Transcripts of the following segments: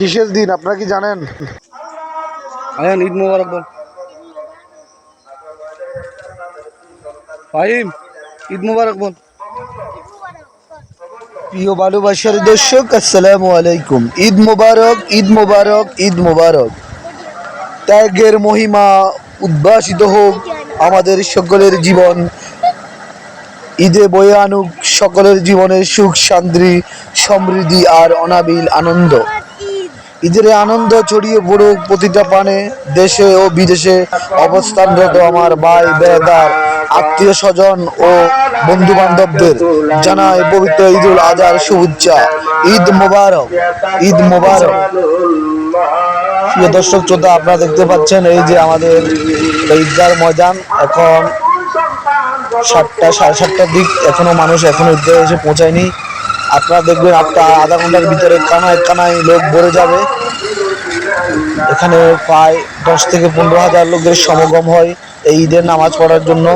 বিশেষ দিন, আপনারা কি জানেন? ঈদ মোবারক বল। ঈদ মোবারক বল। প্রিয় ভালোবাসার দর্শক, আসসালামু আলাইকুম। ঈদ মোবারক ঈদ মোবারক ঈদ মোবারক। ত্যাগের মহিমা উদ্ভাসিত হোক আমাদের সকলের জীবন। ঈদে বয়ে আনুক সকলের জীবনের সুখ, শান্তি, সমৃদ্ধি আর অনাবিল আনন্দ। ঈদের আনন্দ ছড়িয়ে পড়ুক প্রতিটা পানে দেশে ও বিদেশে অবস্থানরত আমার ভাই বেড়াদার আত্মীয় স্বজন ও বন্ধু বান্ধবদের জানায় পবিত্র ঈদুল আজহার শুভেচ্ছা। ঈদ মোবারক ঈদ মোবারক। প্রিয় দর্শক, শ্রোতা, আপনারা দেখতে পাচ্ছেন এই যে আমাদের ঈদগার ময়দান। এখন সাতটা, সাড়ে সাতটার দিক। এখনও মানুষ এখনও ঈদগাহে এসে পৌঁছায়নি। আপনারা দেখবেন আপনার আধা ঘণ্টার ভিতরে কানায় কানায় লোক ভরে যাবে। এখানে প্রায় দশ থেকে পনেরো হাজার লোকের সমাগম হয় এই ঈদের নামাজ পড়ার জন্য।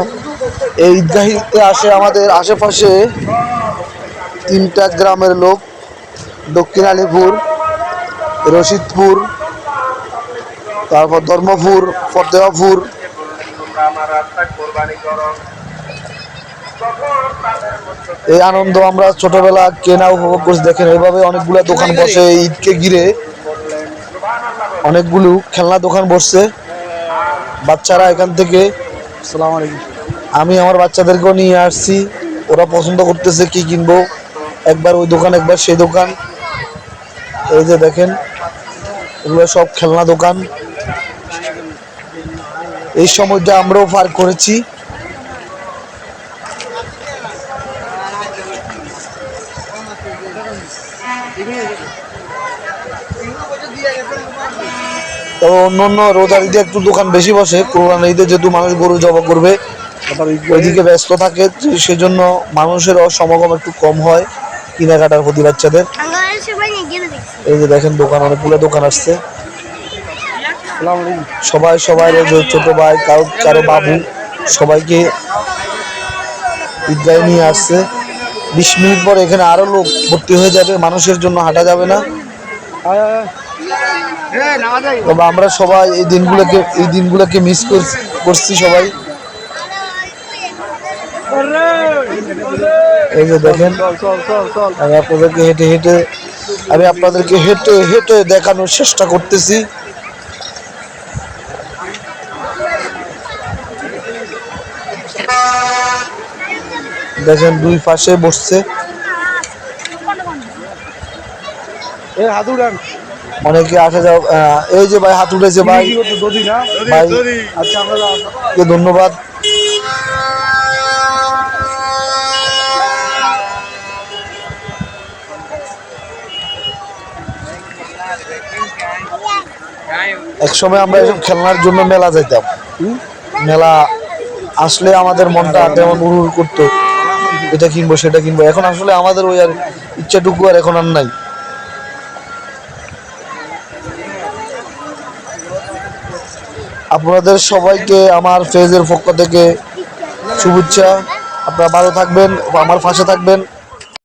এই ঈদগাহিতে আসে আমাদের আশেপাশে তিনটা গ্রামের লোক, দক্ষিণ আলিপুর, রশিদপুর, তারপর ধর্মপুর, ফতেহাপুর। এই আনন্দ আমরা ছোটবেলা কেনা উপভোগ করছি। দেখেন এইভাবে অনেকগুলো দোকান বসে ঈদকে ঘিরে। অনেকগুলো খেলনা দোকান বসছে। বাচ্চারা এখান থেকে সালাম আলাইকুম। আমি আমার বাচ্চাদেরকেও নিয়ে আসছি। ওরা পছন্দ করতেছে কি কিনবো। একবার ওই দোকান একবার সেই দোকান। এই যে দেখেন এগুলো সব খেলনা দোকান। এই সময়টা আমরাও পার করেছি। তো অন্য অন্য রোজার ঈদে একটু দোকান বেশি বসে কোরবান ঈদে যেহেতু মানুষ গরু জবা করবে ওইদিকে ব্যস্ত থাকে সেজন্য মানুষেরও সমাগম একটু কম হয় কেনাকাটার প্রতি বাচ্চাদের। এই যে দেখেন দোকান, অনেকগুলো দোকান আসছে। সবাই সবাই ছোট ভাই, কারও কারও বাবু, সবাইকে ঈদগাহে নিয়ে আসছে। বিশ মিনিট পর এখানে আরও লোক ভর্তি হয়ে যাবে, মানুষের জন্য হাঁটা যাবে না। তবে আমরা সবাই এই দিনগুলোকে এই দিনগুলোকে মিস করছি সবাই এই যে দেখেন, আমি আপনাদেরকে হেঁটে হেঁটে, আমি আপনাদেরকে হেঁটে হেঁটে দেখানোর চেষ্টা করতেছি দেখেন দুই পাশে বসছে। অনেকে আসা যাও আহ, এই যে ভাই হাত উঠেছে ভাই। ভাই আচ্ছা আমরা ধন্যবাদ। একসময় আমরা এসব খেলনার জন্য মেলা যাইতাম। হুম? মেলা আসলে আমাদের মনটা তেমন উড়ুর করতো। এটা কিনবো, সেটা কিনবো। এখন আসলে আমাদের ওই আর ইচ্ছাটুকু আর এখন আর নাই। আপনাদের সবাইকে আমার ফেজের পক্ষ থেকে শুভেচ্ছা। আপনারা ভালো থাকবেন, আমার পাশে থাকবেন।